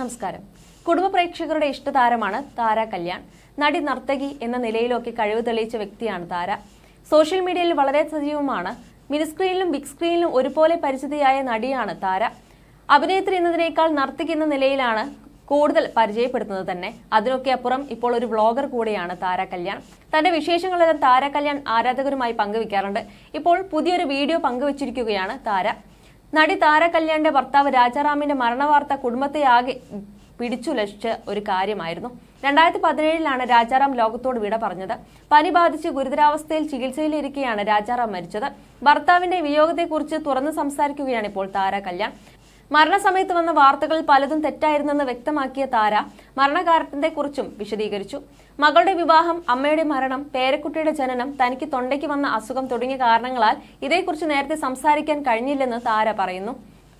നമസ്കാരം. കുടുംബ പ്രേക്ഷകരുടെ ഇഷ്ടതാരമാണ് താര കല്യാൺ. നടി നർത്തകി എന്ന നിലയിലൊക്കെ കഴിവ് തെളിയിച്ച വ്യക്തിയാണ് താര. സോഷ്യൽ മീഡിയയിൽ വളരെ സജീവമാണ്. മിനിസ്ക്രീനിലും ബിഗ് സ്ക്രീനിലും ഒരുപോലെ പരിചിതയായ നടിയാണ് താര. അഭിനേത്രി എന്നതിനേക്കാൾ നർത്തകി എന്ന നിലയിലാണ് കൂടുതൽ പരിചയപ്പെടുത്തുന്നത് തന്നെ. അതിനൊക്കെ അപ്പുറം ഇപ്പോൾ ഒരു വ്ളോഗർ കൂടിയാണ് താര കല്യാൺ. തന്റെ വിശേഷങ്ങളെല്ലാം താര കല്യാൺ ആരാധകരുമായി പങ്കുവെക്കാറുണ്ട്. ഇപ്പോൾ പുതിയൊരു വീഡിയോ പങ്കുവച്ചിരിക്കുകയാണ് താര. നടി താര കല്യാണിന്റെ ഭർത്താവ് രാജാറാമിന്റെ മരണവാർത്ത കുടുംബത്തെ ആകെ പിടിച്ചുലച്ച ഒരു കാര്യമായിരുന്നു. രണ്ടായിരത്തി പതിനേഴിലാണ് രാജാറാം ലോകത്തോട് വിട പറഞ്ഞത്. പനി ബാധിച്ച് ഗുരുതരാവസ്ഥയിൽ ചികിത്സയിലിരിക്കെയാണ് രാജാറാം മരിച്ചത്. ഭർത്താവിന്റെ വിയോഗത്തെക്കുറിച്ച് തുറന്നു സംസാരിക്കുകയാണ് ഇപ്പോൾ താര കല്യാൺ മരണസമയത്ത് വന്ന വാർത്തകൾ പലതും തെറ്റായിരുന്നെന്ന് വ്യക്തമാക്കിയ താര മരണകാരണത്തെക്കുറിച്ചും വിശദീകരിച്ചു. മകളുടെ വിവാഹം അമ്മയുടെ മരണം പേരക്കുട്ടിയുടെ ജനനം തനിക്ക് തൊണ്ടയ്ക്ക് വന്ന അസുഖം തുടങ്ങിയ കാരണങ്ങളാൽ ഇതേക്കുറിച്ച് നേരത്തെ സംസാരിക്കാൻ കഴിഞ്ഞില്ലെന്ന് താര പറയുന്നു.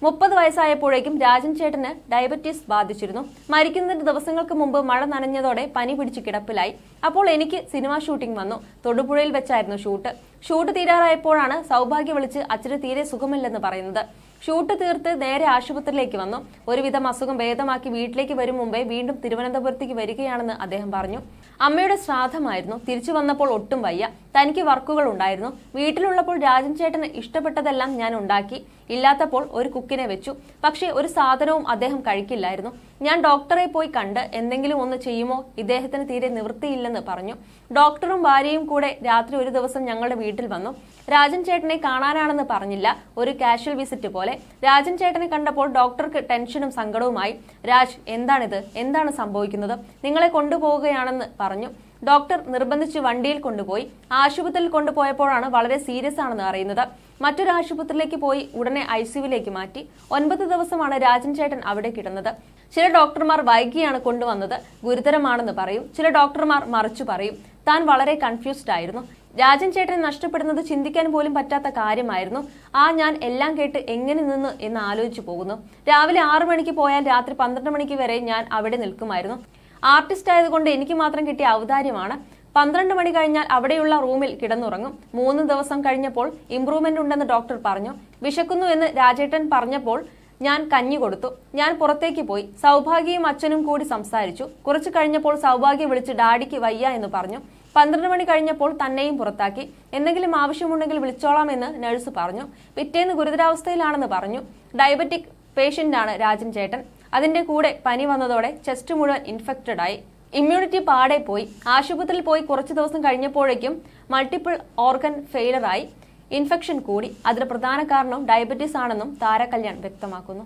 മുപ്പത് വയസ്സായപ്പോഴേക്കും രാജൻ ചേട്ടന് ഡയബറ്റീസ് ബാധിച്ചിരുന്നു. മരിക്കുന്നതിന് ദിവസങ്ങൾക്ക് മുമ്പ് മഴ നനഞ്ഞതോടെ പനി പിടിച്ച് കിടപ്പിലായി. അപ്പോൾ എനിക്ക് സിനിമാ ഷൂട്ടിംഗ് വന്നു. തൊടുപുഴയിൽ വെച്ചായിരുന്നു ഷൂട്ട്. ഷൂട്ട് തീരാറായപ്പോഴാണ് സൗഭാഗ്യ വിളിച്ച് അച്ഛന് തീരെ സുഖമില്ലെന്ന് പറയുന്നത്. ഷൂട്ട് തീർത്ത് നേരെ ആശുപത്രിയിലേക്ക് വന്നു. ഒരുവിധം അസുഖം ഭേദമാക്കി വീട്ടിലേക്ക് വരും മുമ്പേ വീണ്ടും തിരുവനന്തപുരത്തേക്ക് വരികയാണെന്ന് അദ്ദേഹം പറഞ്ഞു. അമ്മയുടെ ശ്രാദ്ധമായിരുന്നു. തിരിച്ചു വന്നപ്പോൾ ഒട്ടും വയ്യ. തനിക്ക് വർക്കുകൾ ഉണ്ടായിരുന്നു. വീട്ടിലുള്ളപ്പോൾ രാജൻ ചേട്ടന് ഇഷ്ടപ്പെട്ടതെല്ലാം ഞാൻ ഉണ്ടാക്കി. ഇല്ലാത്തപ്പോൾ ഒരു കുക്കിനെ വെച്ചു. പക്ഷേ ഒരു സാധനവും അദ്ദേഹം കഴിക്കില്ലായിരുന്നു. ഞാൻ ഡോക്ടറെ പോയി കണ്ട് എന്തെങ്കിലും ഒന്ന് ചെയ്യുമോ? ഇദ്ദേഹത്തിന് തീരെ നിവൃത്തിയില്ലെന്ന് പറഞ്ഞു. ഡോക്ടറും ഭാര്യയും കൂടെ രാത്രി ഒരു ദിവസം ഞങ്ങളുടെ വീട്ടിൽ വന്നു. രാജൻ ചേട്ടനെ കാണാനാണെന്ന് പറഞ്ഞില്ല. ഒരു കാഷ്വൽ വിസിറ്റ് പോലെ. രാജൻ ചേട്ടനെ കണ്ടപ്പോൾ ഡോക്ടർക്ക് ടെൻഷനും സങ്കടവുമായി. രാജ് എന്താണിത്? എന്താണ് സംഭവിക്കുന്നത്? നിങ്ങളെ കൊണ്ടുപോവുകയാണെന്ന് പറഞ്ഞു. ഡോക്ടർ നിർബന്ധിച്ച് വണ്ടിയിൽ കൊണ്ടുപോയി. ആശുപത്രിയിൽ കൊണ്ടുപോയപ്പോഴാണ് വളരെ സീരിയസ് ആണെന്ന് അറിയുന്നത്. മറ്റൊരു ആശുപത്രിയിലേക്ക് പോയി ഉടനെ ഐ സിയുവിലേക്ക് മാറ്റി. ഒൻപത് ദിവസമാണ് രാജൻ ചേട്ടൻ അവിടെ കിടന്നത്. ചില ഡോക്ടർമാർ വൈകിയാണ് കൊണ്ടുവന്നത്. ഗുരുതരമാണെന്ന് പറയും. ചില ഡോക്ടർമാർ മറിച്ചു പറയും. താൻ വളരെ കൺഫ്യൂസ്ഡ് ആയിരുന്നു. രാജൻ ചേട്ടനെ നഷ്ടപ്പെടുന്നത് ചിന്തിക്കാൻ പോലും പറ്റാത്ത കാര്യമായിരുന്നു. ആ ഞാൻ എല്ലാം കേട്ട് എങ്ങനെ നിന്ന് എന്ന് ആലോചിച്ചു പോകുന്നു. രാവിലെ ആറു മണിക്ക് പോയാൽ രാത്രി പന്ത്രണ്ട് മണിക്ക് വരെ ഞാൻ അവിടെ നിൽക്കുമായിരുന്നു. ആർട്ടിസ്റ്റ് ആയതുകൊണ്ട് എനിക്ക് മാത്രം കിട്ടിയ ഔദാര്യമാണ്. പന്ത്രണ്ട് മണി കഴിഞ്ഞാൽ അവിടെയുള്ള റൂമിൽ കിടന്നുറങ്ങും. മൂന്ന് ദിവസം കഴിഞ്ഞപ്പോൾ ഇംപ്രൂവ്മെന്റ് ഉണ്ടെന്ന് ഡോക്ടർ പറഞ്ഞു. വിശക്കുന്നു എന്ന് രാജേട്ടൻ പറഞ്ഞപ്പോൾ ഞാൻ കഞ്ഞി കൊടുത്തു. ഞാൻ പുറത്തേക്ക് പോയി. സൗഭാഗ്യയും അച്ഛനും കൂടി സംസാരിച്ചു. കുറച്ചു കഴിഞ്ഞപ്പോൾ സൗഭാഗ്യ വിളിച്ച് ഡാഡിക്ക് വയ്യ എന്ന് പറഞ്ഞു. പന്ത്രണ്ട് മണി കഴിഞ്ഞപ്പോൾ തന്നെയും പുറത്താക്കി. എന്തെങ്കിലും ആവശ്യമുണ്ടെങ്കിൽ വിളിച്ചോളാം എന്ന് നഴ്സ് പറഞ്ഞു. പിറ്റേന്ന് ഗുരുതരാവസ്ഥയിലാണെന്ന് പറഞ്ഞു. ഡയബറ്റിക് പേഷ്യന്റാണ് രാജൻ ചേട്ടൻ. അതിന്റെ കൂടെ പനി വന്നതോടെ ചെസ്റ്റ് മുഴുവൻ ഇൻഫെക്റ്റഡ് ആയി. ഇമ്മ്യൂണിറ്റി പാടെ പോയി. ആശുപത്രിയിൽ പോയി കുറച്ച് ദിവസം കഴിഞ്ഞപ്പോഴേക്കും മൾട്ടിപ്പിൾ ഓർഗൻ ഫെയിലറായി. ഇൻഫെക്ഷൻ കൂടി. അതിന് പ്രധാന കാരണം ഡയബറ്റീസ് ആണെന്നും താരകല്യാൺ വ്യക്തമാക്കുന്നു.